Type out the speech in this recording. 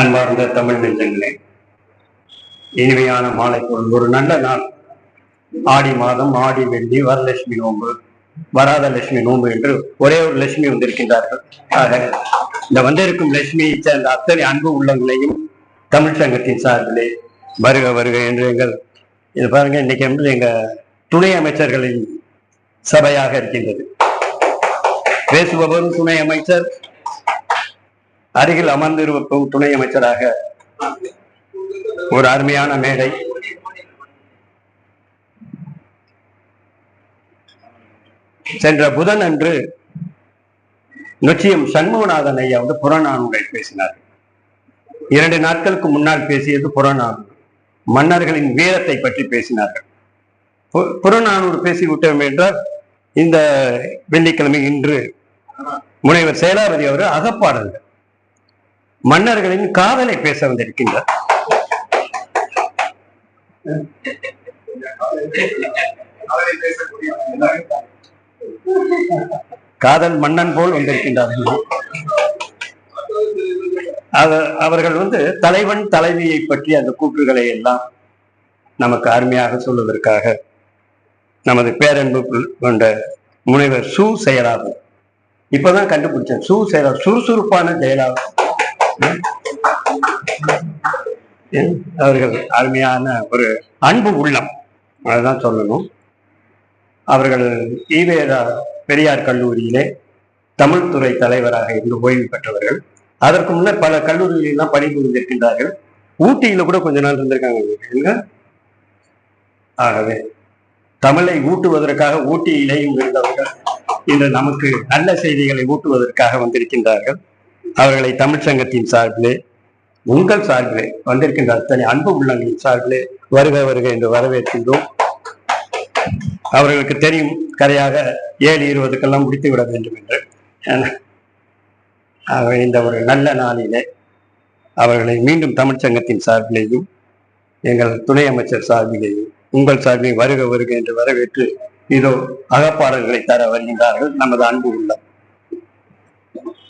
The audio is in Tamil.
அன்பார்ந்த தமிழ் நெஞ்சங்களே இனிமையான மாலை பொருள் ஒரு நல்ல நாள். ஆடி மாதம் ஆடி வெள்ளி வரலட்சுமி நோன்பு வராத லட்சுமி நோன்பு என்று ஒரே ஒரு லட்சுமி வந்திருக்கின்றார்கள். ஆக இந்த வந்திருக்கும் லட்சுமியை சேர்ந்த அத்தனை அன்பு உள்ளங்களையும் தமிழ் சங்கத்தின் சார்பிலே வருக வருக என்று எங்கள் இது பாருங்க இன்னைக்கு வந்து எங்க துணை அமைச்சர்களின் சபையாக இருக்கின்றது. பேசுபவரும் துணை அமைச்சர் அருகில் அமர்ந்திருக்கும் துணை அமைச்சராக ஒரு அருமையான மேடை. சென்ற புதன் அன்று நிச்சயம் சண்முகநாதன் ஐயா வந்து புறநானூரை பேசினார். இரண்டு நாட்களுக்கு முன்னால் பேசியது புறநானூறு மன்னர்களின் வீரத்தை பற்றி பேசினார்கள். பு- புறநானூறு பேசிவிட்டோம் என்றால் இந்த வெள்ளிக்கிழமை இன்று முனைவர் சேலாபதி அவர் அகப்பாடல்கள். மன்னர்களின் காதலை பேச வந்திருக்கின்றார். காதல் மன்னன் போல் வந்திருக்கின்றார்கள் அவ- அவர்கள் வந்து தலைவன் தலைவியை பற்றி அந்த கூற்றுகளை எல்லாம் நமக்கு அருமையாக சொல்வதற்காக நமது பேரன்பு கொண்ட முனைவர் சு. செயலாளர். இப்பதான் கண்டுபிடிச்சேன். சு. செயலாளர் சுறுசுறுப்பான செயலாளர். அவர்கள் அருமையான ஒரு அன்பு உள்ளம். அதுதான் சொல்லணும். அவர்கள் ஈவேரா பெரியார் கல்லூரியிலே தமிழ் துறை தலைவராக இருந்து ஓய்வு பெற்றவர்கள். அதற்கு முன்னர் பல கல்லூரிகளெல்லாம் பணிபுரிந்திருக்கின்றார்கள். ஊட்டியில கூட கொஞ்ச நாள் இருந்திருக்காங்க. ஆகவே தமிழை ஊட்டுவதற்காக ஊட்டியிலேயும் இருந்தவர்கள் இன்று நமக்கு நல்ல செய்திகளை ஊட்டுவதற்காக வந்திருக்கின்றார்கள். அவர்களை தமிழ் சங்கத்தின் சார்பிலே உங்கள் சார்பிலே வந்திருக்கின்ற அத்தனை அன்பு உள்ளங்களின் சார்பிலே வருக வருக என்று வரவேற்கின்றோம். அவர்களுக்கு தெரியும் கரையாக ஏழு இருபதுக்கெல்லாம் முடித்து விட வேண்டும் என்று. இந்த ஒரு நல்ல நாளிலே அவர்களை மீண்டும் தமிழ்ச் சங்கத்தின் சார்பிலேயும் எங்கள் துணை அமைச்சர் சார்பிலேயும் உங்கள் சார்பில் வருக வருக என்று வரவேற்று இதோ அகப்பாடல்களை தர வருகின்றார்கள். நமது அன்பு உள்ளம்.